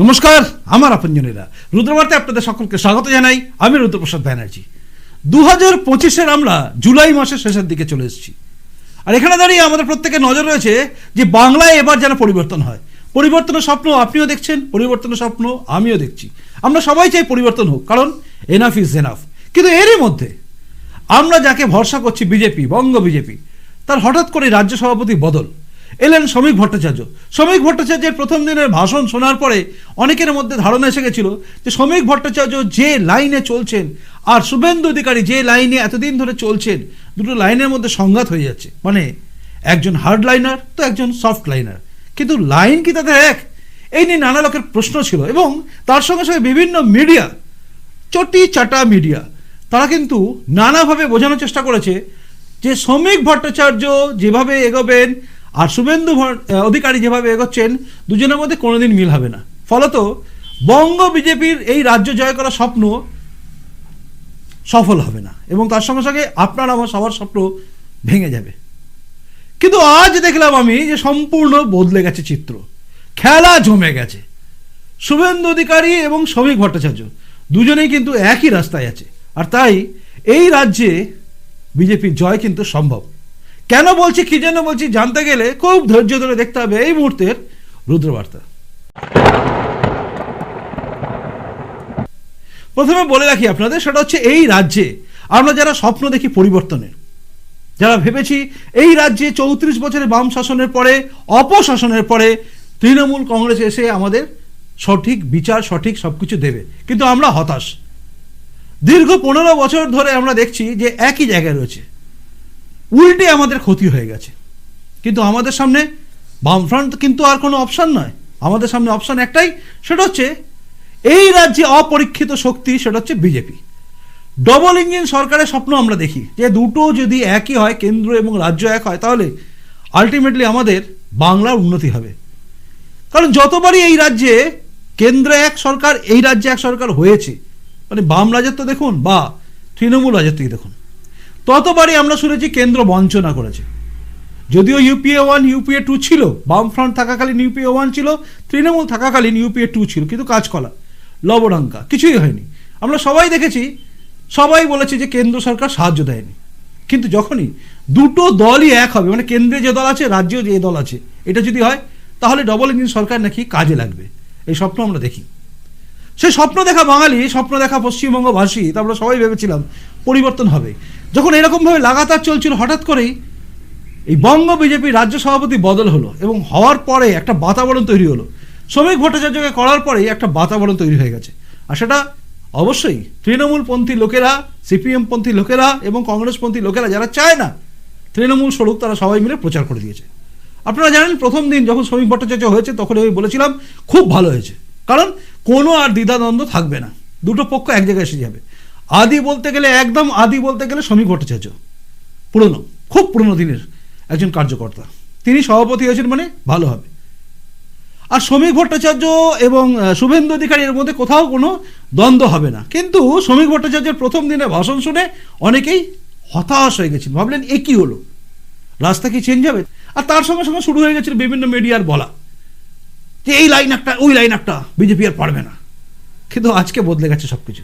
নমস্কার, আমার আপনজনেরা। রুদ্রবার্তে আপনাদের সকলকে স্বাগত জানাই আমি রুদ্রপ্রসাদ ব্যানার্জি। দু হাজার পঁচিশের আমরা জুলাই মাসের শেষের দিকে চলে এসেছি। আর এখানে দাঁড়িয়ে আমাদের প্রত্যেকের নজর রয়েছে যে বাংলায় এবার যেন পরিবর্তন হয়। পরিবর্তনের স্বপ্ন আপনিও দেখছেন, পরিবর্তনের স্বপ্ন আমিও দেখছি। আমরা সবাই চাই পরিবর্তন হোক, কারণ এনাফ ইজ এনাফ কিন্তু এরই মধ্যে আমরা যাকে ভরসা করছি বিজেপি, বঙ্গ বিজেপি, তার হঠাৎ করে রাজ্য সভাপতি বদল। এলেন শ্রমিক ভট্টাচার্য। শ্রমিক ভট্টাচার্যের প্রথম দিনের ভাষণ শোনার পরে অনেকের মধ্যে ধারণা এসে গেছিল যে শ্রমিক ভট্টাচার্য যে লাইনে চলছেন আর শুভেন্দু অধিকারী যে লাইনে এতদিন ধরে চলছেন, দুটো লাইনের মধ্যে সংঘাত হয়ে যাচ্ছে। মানে একজন হার্ড লাইনার তো একজন সফট লাইনার কিন্তু লাইন কি তাদের এক? এই নিয়ে নানা লোকের প্রশ্ন ছিল এবং তার সঙ্গে সঙ্গে বিভিন্ন মিডিয়া চটি চাটা মিডিয়া তারা কিন্তু নানাভাবে বোঝানোর চেষ্টা করেছে যে শ্রমিক ভট্টাচার্য যেভাবে এগোবেন আর শুভেন্দু অধিকারী যেভাবে এগোচ্ছেন, দুজনের মধ্যে কোনোদিন মিল হবে না। ফলত বঙ্গ বিজেপির এই রাজ্য জয় করার স্বপ্ন সফল হবে না এবং তার সঙ্গে সঙ্গে আপনার আমার সবার স্বপ্ন ভেঙে যাবে। কিন্তু আজ দেখলাম আমি যে সম্পূর্ণ বদলে গেছে চিত্র। খেলা জমে গেছে। শুভেন্দু অধিকারী এবং শ্রমিক ভট্টাচার্য দুজনেই কিন্তু একই রাস্তায় আছে। আর তাই এই রাজ্যে বিজেপির জয় কিন্তু সম্ভব। কেন বলছি, কি জন্য বলছি জানতে গেলে খুব ধৈর্য ধরে দেখতে হবে এই মুহূর্তের রুদ্রবার্তা। প্রথমে বলে রাখি আপনাদের, সেটা হচ্ছে এই রাজ্যে আমরা যারা স্বপ্ন দেখি পরিবর্তনের, যারা ভেবেছি এই রাজ্যে চৌত্রিশ বছরের বাম শাসনের পরে, অপশাসনের পরে তৃণমূল কংগ্রেস এসে আমাদের সঠিক বিচার, সঠিক সবকিছু দেবে। কিন্তু আমরা হতাশ। দীর্ঘ পনেরো বছর ধরে আমরা দেখছি যে একই জায়গায় রয়েছে। উল্টে আমাদের ক্ষতি হয়ে গেছে। কিন্তু আমাদের সামনে বামফ্রন্ট কিন্তু আর কোনো অপশান নয়। আমাদের সামনে অপশান একটাই, সেটা হচ্ছে এই রাজ্যে অপরীক্ষিত শক্তি, সেটা হচ্ছে বিজেপি। ডবল ইঞ্জিন সরকারের স্বপ্ন আমরা দেখি, যে দুটো যদি একই হয়, কেন্দ্র এবং রাজ্য এক হয়, তাহলে আলটিমেটলি আমাদের বাংলার উন্নতি হবে। কারণ যতবারই এই রাজ্যে কেন্দ্রে এক সরকার, এই রাজ্যে এক সরকার হয়েছে মানে বাম রাজত্ব দেখুন বা তৃণমূল রাজত্বই দেখুন ততবারই আমরা শুনেছি কেন্দ্র বঞ্চনা করেছে। যদিও ইউপিএ ওয়ান ইউপিএ টু ছিল, বামফ্রন্ট থাকাকালীন ইউপিএ ওয়ান ছিল, তৃণমূল থাকাকালীন ইউপিএ টু ছিল, কিন্তু কাজ কলা লবডঙ্কা কিছুই হয়নি। আমরা সবাই দেখেছি, সবাই বলেছে যে কেন্দ্র সরকার সাহায্য দেয়নি। কিন্তু যখনই দুটো দলই এক হবে মানে কেন্দ্রে যে দল আছে, রাজ্যেও যে দল আছে, এটা যদি হয়, তাহলে ডবল ইঞ্জিন সরকার নাকি কাজে লাগবে। এই স্বপ্ন আমরা দেখি। সে স্বপ্ন দেখা বাঙালি, স্বপ্ন দেখা পশ্চিমবঙ্গবাসী, তা আমরা সবাই ভেবেছিলাম, পরিবর্তন হবে। যখন এরকমভাবে লাগাতার চলছিল, হঠাৎ করেই এই বঙ্গ বিজেপি রাজ্য সভাপতি বদল হলো এবং হওয়ার পরে একটা বাতাবরণ তৈরি হলো। শ্রমিক ভট্টাচার্যকে করার পরেই একটা বাতাবরণ তৈরি হয়ে গেছে। আর সেটা অবশ্যই তৃণমূলপন্থী লোকেরা, সিপিএম পন্থী লোকেরা এবং কংগ্রেসপন্থী লোকেরা যারা চায় না, তৃণমূল স্বরূপ তারা সবাই মিলে প্রচার করে দিয়েছে। আপনারা জানেন, প্রথম দিন যখন শ্রমিক ভট্টাচার্য হয়েছে, তখন আমি বলেছিলাম, খুব ভালো হয়েছে। কারণ কোনো আর দ্বিধাদ্বন্দ্ব থাকবে না। দুটো পক্ষ এক জায়গায় এসে যাবে। আদি বলতে গেলে একদম আদি বলতে গেলে শ্রমিক ভট্টাচার্য। পুরনো, খুব পুরনো দিনের একজন কার্যকর্তা। তিনি সভাপতি হয়েছেন মানে ভালো হবে। আর শ্রমিক ভট্টাচার্য এবং শুভেন্দু অধিকারী এর মধ্যে কোথাও কোনো দ্বন্দ্ব হবে না। কিন্তু শ্রমিক ভট্টাচার্যের প্রথম দিনে ভাষণ শুনে অনেকেই হতাশ হয়ে গেছিল ভাবলেন, এ কি হলো? রাস্তা কি চেঞ্জ হবে? আর তার সঙ্গে সঙ্গে শুরু হয়ে গেছিল বিভিন্ন মিডিয়ার বলা। যে এই লাইন একটা, ওই লাইন একটা বিজেপি আর পারবে না। কিন্তু আজকে বদলে গেছে সবকিছু।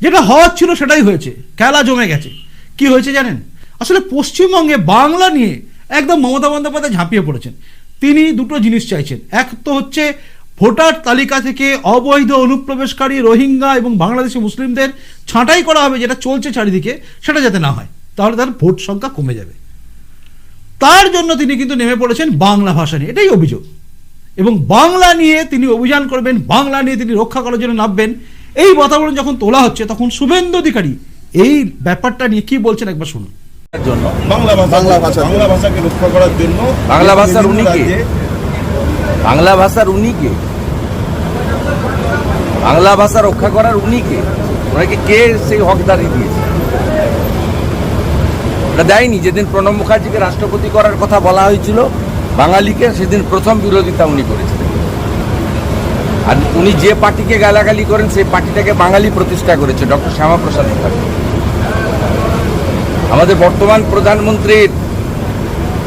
যেটা হওয়ার ছিল সেটাই হয়েছে। খেলা জমে গেছে। কি হয়েছে জানেন? আসলে পশ্চিমবঙ্গে বাংলা নিয়ে একদম মমতা বন্দ্যোপাধ্যায় ঝাঁপিয়ে পড়েছেন। তিনি দুটো জিনিস চাইছেন। এক তো হচ্ছে, ভোটার তালিকা থেকে অবৈধ অনুপ্রবেশকারী, রোহিঙ্গা এবং বাংলাদেশি মুসলিমদের ছাঁটাই করা হবে যেটা চলছে চারিদিকে, সেটা যাতে না হয়। তাহলে তার ভোট সংখ্যা কমে যাবে। তার জন্য তিনি কিন্তু নেমে পড়েছেন বাংলা ভাষা নিয়ে। এটাই অভিযোগ। এবং বাংলা নিয়ে তিনি অভিযান করবেন, বাংলা নিয়ে তিনি রক্ষা করার জন্য নামবেন। এই বাতাবরণ যখন তোলা হচ্ছে তখন শুভেন্দু অধিকারী এই ব্যাপারটা নিয়ে কি বলছেন একবার শুনুন। জন্য বাংলা ভাষা বাংলা ভাষাকে রক্ষা করার জন্য বাংলা ভাষার উনি কে? বাংলা ভাষার উনি কে? বাংলা ভাষা রক্ষা করার উনি কে? ওনাকে কে সেই হকদারি দিয়েছে? ওটা দেয়নি। যেদিন প্রণব মুখার্জিকে রাষ্ট্রপতি করার কথা বলা হয়েছিল বাঙালিকে সেদিন প্রথম বিরোধিতা উনি করেছিলেন। আর উনি যে পার্টিকে গালাগালি করেন, সেই পার্টিটাকে বাঙালি প্রতিষ্ঠা করেছে, ডক্টর শ্যামাপ্রসাদ মুখার্জি। আমাদের বর্তমান প্রধানমন্ত্রীর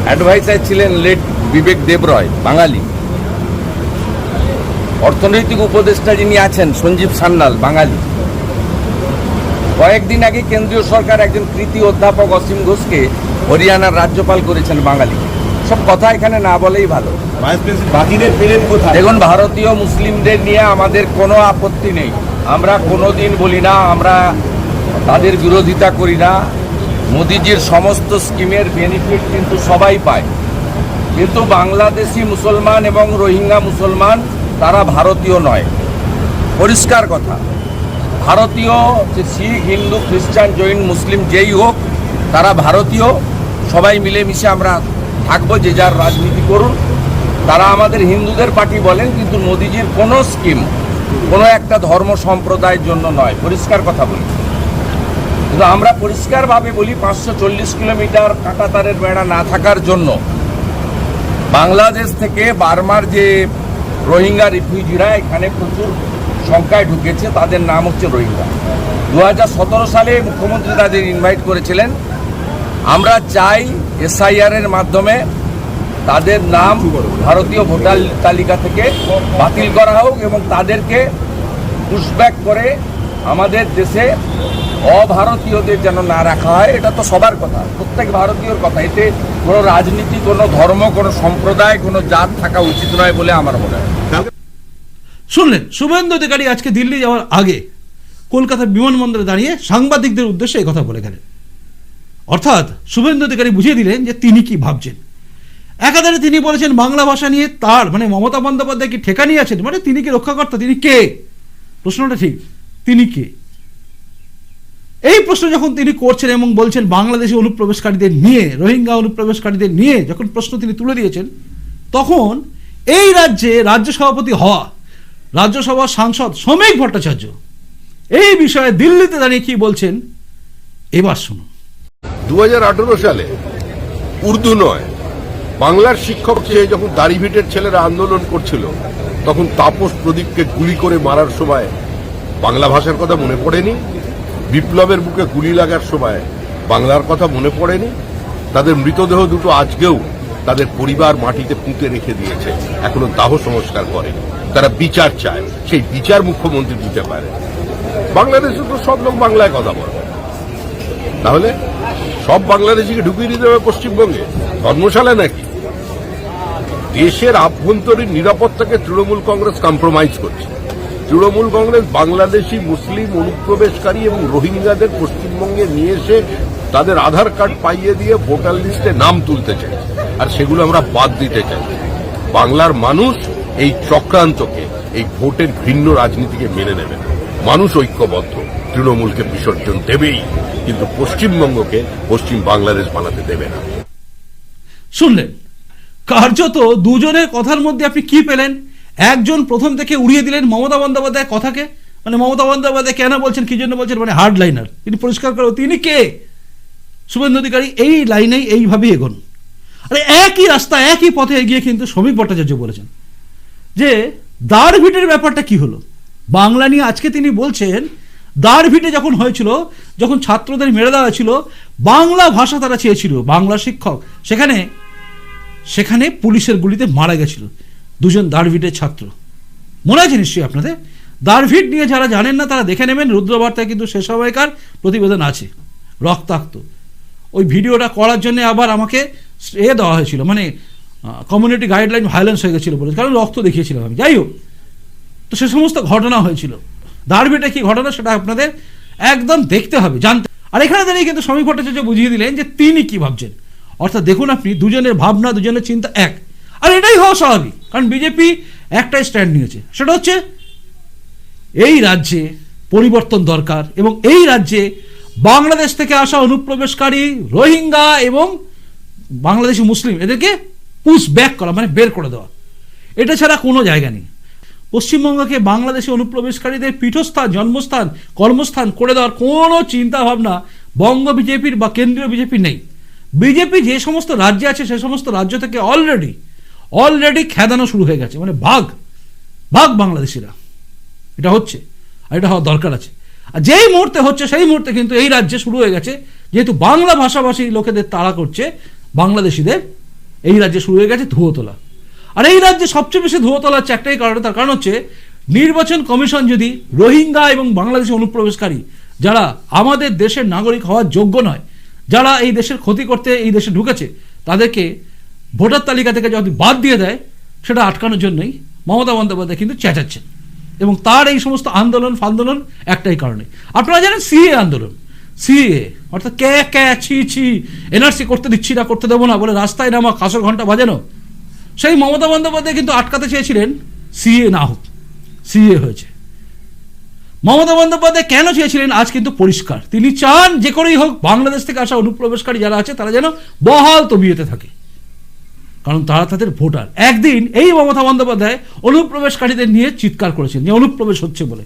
অ্যাডভাইসার ছিলেন লেট বিবেক দেবরয়, বাঙালি। অর্থনৈতিক উপদেষ্টা যিনি আছেন, সঞ্জীব সান্যাল, বাঙালি। কয়েকদিন আগে কেন্দ্রীয় সরকার একজন কৃতি অধ্যাপক অসীম ঘোষকে হরিয়ানার রাজ্যপাল করেছেন বাঙালি সব কথা এখানে না বলেই ভালো। দেখুন ভারতীয় মুসলিমদের নিয়ে আমাদের কোনো আপত্তি নেই। আমরা কোনো দিন বলি না আমরা তাদের বিরোধিতা করি না। মোদিজির সমস্ত স্কিমের বেনিফিট কিন্তু সবাই পায়। কিন্তু বাংলাদেশি মুসলমান এবং রোহিঙ্গা মুসলমান তারা ভারতীয় নয়। পরিষ্কার কথা ভারতীয় যে শিখ হিন্দু খ্রিস্টান জৈন মুসলিম যেই হোক তারা ভারতীয়। সবাই মিলেমিশে আমরা থাকব, যে যার রাজনীতি করুন। তারা আমাদের হিন্দুদের পার্টি বলেন, কিন্তু মোদিজির কোনো স্কিম, কোনো একটা ধর্ম সম্প্রদায়ের জন্য নয়। পরিষ্কার কথা বলি। কিন্তু আমরা পরিষ্কারভাবে বলি, পাঁচশো চল্লিশ কিলোমিটার কাঁটাতারের বেড়া না থাকার জন্য বাংলাদেশ থেকে বার্মার যে রোহিঙ্গা রিফিউজিরা, এখানে প্রচুর সংখ্যায় ঢুকেছে। তাদের নাম হচ্ছে রোহিঙ্গা। দু হাজার সতেরো সালে মুখ্যমন্ত্রী তাদের ইনভাইট করেছিলেন। আমরা চাই এসআইআর এর মাধ্যমে তাদের নাম ভারতীয় ভোটার তালিকা থেকে বাতিল করা হোক এবং তাদেরকে পুশব্যাক করে আমাদের দেশে অভারতীয়দের যেন না রাখা হয়, এটা তো সবার কথা, প্রত্যেক ভারতীয়র কথা। এতে কোনো রাজনীতি, কোনো ধর্ম, কোনো সম্প্রদায়, কোনো জাত থাকা উচিত নয় বলে আমার মনে হয়। শুনলেন, শুভেন্দু অধিকারী আজকে দিল্লি যাওয়ার আগে কলকাতা বিমানবন্দরে দাঁড়িয়ে সাংবাদিকদের উদ্দেশ্যে এই কথা বলে গেলেন। অর্থাৎ শুভেন্দু অধিকারী বুঝিয়ে দিলেন যে তিনি কি ভাবছেন। একাধারে তিনি বলেছেন বাংলা ভাষা নিয়ে তার মানে মমতা বন্দ্যোপাধ্যায় কি ঠেকা নিয়ে আছেন? মানে তিনি কি রক্ষাকর্তা? তিনি কে? প্রশ্নটা ঠিক। তিনি কে? এই প্রশ্ন যখন তিনি করছেন এবং বলছেন বাংলাদেশি অনুপ্রবেশকারীদের নিয়ে, রোহিঙ্গা অনুপ্রবেশকারীদের নিয়ে যখন প্রশ্ন তিনি তুলে দিয়েছেন, তখন এই রাজ্যে রাজ্য সভাপতি হওয়া রাজ্যসভার সাংসদ শ্রমিক ভট্টাচার্য এই বিষয়ে দিল্লিতে দাঁড়িয়ে কি বলছেন? এবার শুনুন। দু হাজার আঠারো সালে উর্দু নয়, বাংলার শিক্ষক চেয়ে যখন দাড়িভিটের ছেলেরা আন্দোলন করছিল, তখন তাপস প্রদীপকে গুলি করে মারার সময় বাংলা ভাষার কথা মনে পড়েনি, বিপ্লবের বুকে গুলি লাগার সময় বাংলার কথা মনে পড়েনি, তাদের মৃতদেহ দুটো আজকেও তাদের পরিবার মাটিতে পুঁতে রেখে দিয়েছে, এখনও দাহ সংস্কার করে তারা বিচার চায়, সেই বিচার মুখ্যমন্ত্রী দিতে পারে। বাংলাদেশে তো সব লোক বাংলায় কথা বলে। তাহলে সব বাংলাদেশিকে ঢুকিয়ে দিতে হবে পশ্চিমবঙ্গে। ধর্মশালা নাকি? দেশের আভ্যন্তরীণ নিরাপত্তাকে তৃণমূল কংগ্রেস কম্প্রোমাইজ করছে। তৃণমূল কংগ্রেস বাংলাদেশি, মুসলিম, অনুপ্রবেশকারী এবং রোহিঙ্গাদের পশ্চিমবঙ্গে নিয়ে এসে তাদের আধার কার্ড পাইয়ে দিয়ে ভোটার লিস্টে নাম তুলতে চাই আর সেগুলো আমরা বাদ দিতে চাই। বাংলার মানুষ এই চক্রান্তকে, এই ভোটের ভিন্ন রাজনীতিকে মেনে নেবে মানুষ ঐক্যবদ্ধ। তৃণমূলকে বিসর্জন দেবেই, কিন্তু পশ্চিমবঙ্গকে পশ্চিম বাংলাদেশ বানাতে দেবে না। শুনলেন, কার্যত দুজনের কথার মধ্যে আপনি কি পেলেন? একজন প্রথম থেকে উড়িয়ে দিলেন মমতা বন্দ্যোপাধ্যায়ের কথাকে। মানে মমতা বন্দ্যোপাধ্যায় কেন বলছেন, কি জন্য বলছেন? মানে হার্ড লাইনার তিনি পরিষ্কার করে তিনি কে? শুভেন্দু অধিকারী, এই লাইনেই এইভাবেই এগোন। আরে একই রাস্তা, একই পথে এগিয়ে কিন্তু শ্রমিক ভট্টাচার্য বলেছেন যে, দাঁড় ভিটের ব্যাপারটা কি হলো? বাংলা নিয়ে আজকে তিনি বলছেন দাঁড় ভিটে যখন হয়েছিল, যখন ছাত্রদের মেরে দেওয়া ছিল বাংলা ভাষা তারা চেয়েছিল, বাংলা শিক্ষক। সেখানে সেখানে পুলিশের গুলিতে মারা গেছিল দুজন দাঁড়ভিটের ছাত্র। মনে আছে নিশ্চয়ই আপনাদের? দাঁড়ভিট নিয়ে যারা জানেন না, তারা দেখে নেবেন, রুদ্রবার্তায় কিন্তু সে সময়কার প্রতিবেদন আছে, রক্তাক্ত। ওই ভিডিওটা করার জন্য আবার আমাকে এ দেওয়া হয়েছিল মানে কমিউনিটি গাইডলাইন ভায়োলেন্স হয়ে গেছিল বলে, কারণ রক্ত দেখিয়েছিলাম আমি। যাই হোক, তো সে সমস্ত ঘটনা হয়েছিল। দাঁড়ভিটে কি ঘটনা সেটা আপনাদের একদম দেখতে হবে, জানতে আর এখানে দাঁড়িয়ে কিন্তু শ্রমিক ভট্টাচার্য বুঝিয়ে দিলেন যে তিনি কি ভাবছেন। অর্থাৎ দেখুন আপনি, দুজনের ভাবনা, দুজনের চিন্তা এক। আর এটাই হওয়া স্বাভাবিক, কারণ বিজেপি একটাই স্ট্যান্ড নিয়েছে। সেটা হচ্ছে এই রাজ্যে পরিবর্তন দরকার এবং এই রাজ্যে বাংলাদেশ থেকে আসা অনুপ্রবেশকারী, রোহিঙ্গা এবং বাংলাদেশি মুসলিম, এদেরকে পুশ ব্যাক করা মানে বের করে দেওয়া। এটা ছাড়া কোনো জায়গা নেই। পশ্চিমবঙ্গকে বাংলাদেশে অনুপ্রবেশকারীদের পীঠস্থান, জন্মস্থান, কর্মস্থান করে দেওয়ার কোনো চিন্তা ভাবনা বঙ্গ বিজেপির বা কেন্দ্রীয় বিজেপি নেই। বিজেপি যে সমস্ত রাজ্যে আছে, সে সমস্ত রাজ্য থেকে অলরেডি অলরেডি খেদানো শুরু হয়ে গেছে। মানে ভাগ ভাগ বাংলাদেশিরা। এটা হচ্ছে, আর এটা হওয়ার দরকার আছে। আর যেই মুহূর্তে হচ্ছে, সেই মুহূর্তে কিন্তু এই রাজ্যে শুরু হয়ে গেছে। যেহেতু বাংলা ভাষাভাষী লোকেদের তাড়া করছে, বাংলাদেশিদের এই রাজ্যে শুরু হয়ে গেছে ধুয়ো তোলা আর এই রাজ্যে সবচেয়ে বেশি ধুয়োতলা হচ্ছে একটাই কারণে, তার কারণ হচ্ছে নির্বাচন কমিশন যদি রোহিঙ্গা এবং বাংলাদেশি অনুপ্রবেশকারী, যারা আমাদের দেশের নাগরিক হওয়ার যোগ্য নয়, যারা এই দেশের ক্ষতি করতে এই দেশে ঢুকেছে, তাদেরকে ভোটার তালিকা থেকে যদি বাদ দিয়ে দেয়, সেটা আটকানোর জন্যই মমতা বন্দ্যোপাধ্যায় কিন্তু চেঁচাচ্ছেন। এবং তার এই সমস্ত আন্দোলন, ফান্দোলন একটাই কারণে। আপনারা জানেন সিএ আন্দোলন। সিএ, অর্থাৎ কে কে ছি ছি, এনআরসি করতে দিচ্ছি না, করতে দেবো না বলে রাস্তায় নামা, কাঁসর ঘণ্টা বাজানো সেই মমতা বন্দ্যোপাধ্যায় কিন্তু আটকাতে চেয়েছিলেন সিএ না হোক, সিএ হয়েছে। মমতা বন্দ্যোপাধ্যায় কেন চেয়েছিলেন? আজ কিন্তু পরিষ্কার। তিনি চান যে করেই হোক, বাংলাদেশ থেকে আসা অনুপ্রবেশকারী যারা আছে, তারা যেন বহাল তবিয়েতে থাকে। কারণ তারা তাদের ভোটার। একদিন এই মমতা বন্দ্যোপাধ্যায় অনুপ্রবেশকারীদের নিয়ে চিৎকার করেছেন যে অনুপ্রবেশ হচ্ছে বলে।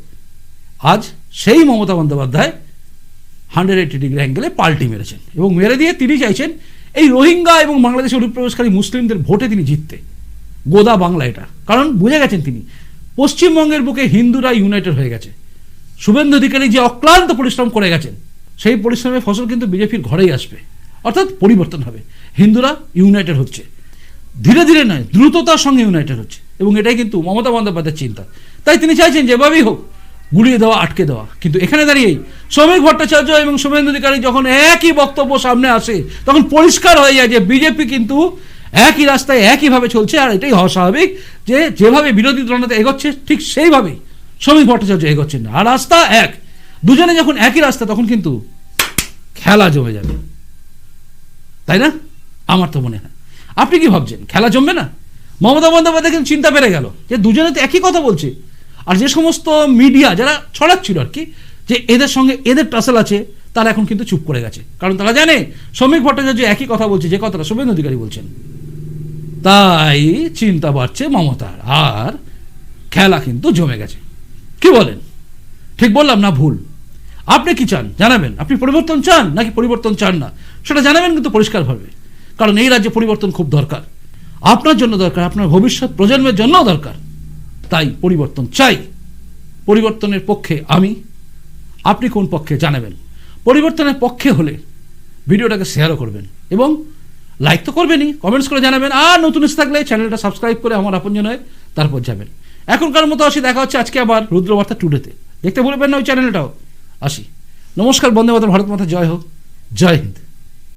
আজ সেই Mamata Bandyopadhyay hundred eighty degree অ্যাঙ্গেলে পাল্টি মেরেছেন এবং মেরে দিয়ে তিনি চাইছেন এই রোহিঙ্গা এবং বাংলাদেশে অনুপ্রবেশকারী মুসলিমদের ভোটে তিনি জিততে। গোদা বাংলা এটা। কারণ বুঝে গেছেন তিনি, পশ্চিমবঙ্গের বুকে হিন্দুরা ইউনাইটেড হয়ে গেছে। শুভেন্দু অধিকারী যে অক্লান্ত পরিশ্রম করে গেছেন, সেই পরিশ্রমের ফসল কিন্তু বিজেপির ঘরেই আসবে। অর্থাৎ পরিবর্তন হবে। হিন্দুরা ইউনাইটেড হচ্ছে। ধীরে ধীরে নয়, দ্রুততার সঙ্গে ইউনাইটেড হচ্ছে। এবং এটাই কিন্তু মমতা বন্দ্যোপাধ্যায়ের চিন্তা। তাই তিনি চাইছেন যেভাবেই হোক গুলিয়ে দেওয়া, আটকে দেওয়া। কিন্তু এখানে দাঁড়িয়েই শ্রমিক ভট্টাচার্য এবং শুভেন্দু অধিকারী যখন একই বক্তব্য সামনে আসে, তখন পরিষ্কার হয়ে যায় যে বিজেপি কিন্তু একই রাস্তায় একইভাবে চলছে, আর এটাই হওয়া স্বাভাবিক যে যেভাবে বিরোধী দলনেতা এগোচ্ছে, ঠিক সেইভাবেই শ্রমিক ভট্টাচার্য এগোচ্ছেন না। আর রাস্তা এক। দুজনে যখন একই রাস্তা, তখন কিন্তু খেলা জমে যাবে। তাই না? আমার তো মনে হয়। আপনি কি ভাবছেন? খেলা জমবে না? মমতা বন্দ্যোপাধ্যায় কিন্তু চিন্তা পেরে গেল যে দুজনে তো একই কথা বলছে। আর যে সমস্ত মিডিয়া যারা ছড়াচ্ছিল আর কি, যে এদের সঙ্গে এদের টাসেল আছে, তারা এখন কিন্তু চুপ করে গেছে। কারণ তারা জানে, শ্রমিক ভট্টাচার্য একই কথা বলছে, যে কথাটা শুভেন্দু অধিকারী বলছেন। তাই চিন্তা বাড়ছে মমতার, আর খেলা কিন্তু জমে গেছে। কি বলেন? ঠিক বললাম না ভুল? আপনি কি চান? জানাবেন। আপনি পরিবর্তন চান নাকি পরিবর্তন চান না? সেটা জানাবেন কিন্তু পরিষ্কারভাবে। কারণ এই রাজ্যে পরিবর্তন খুব দরকার। আপনার জন্য দরকার, আপনার ভবিষ্যৎ প্রজন্মের জন্যও দরকার। তাই পরিবর্তন চাই। পরিবর্তনের পক্ষে আমি। আপনি কোন পক্ষে জানাবেন। পরিবর্তনের পক্ষে হলে ভিডিওটাকে শেয়ারও করবেন এবং লাইক তো করবেনই কমেন্টস করে জানাবেন। আর নতুন এসে থাকলে চ্যানেলটা সাবস্ক্রাইব করে আমার আপনজন হয় তারপর যাবেন। এখনকার মতো আসি, দেখা হচ্ছে আজকে আবার রুদ্রবার্তা টুডেতে দেখতে ভুলবেন না ওই চ্যানেলটাও আসি। নমস্কার, বন্দে মাতরম, ভারত মাতা, জয় হোক। জয় হিন্দ।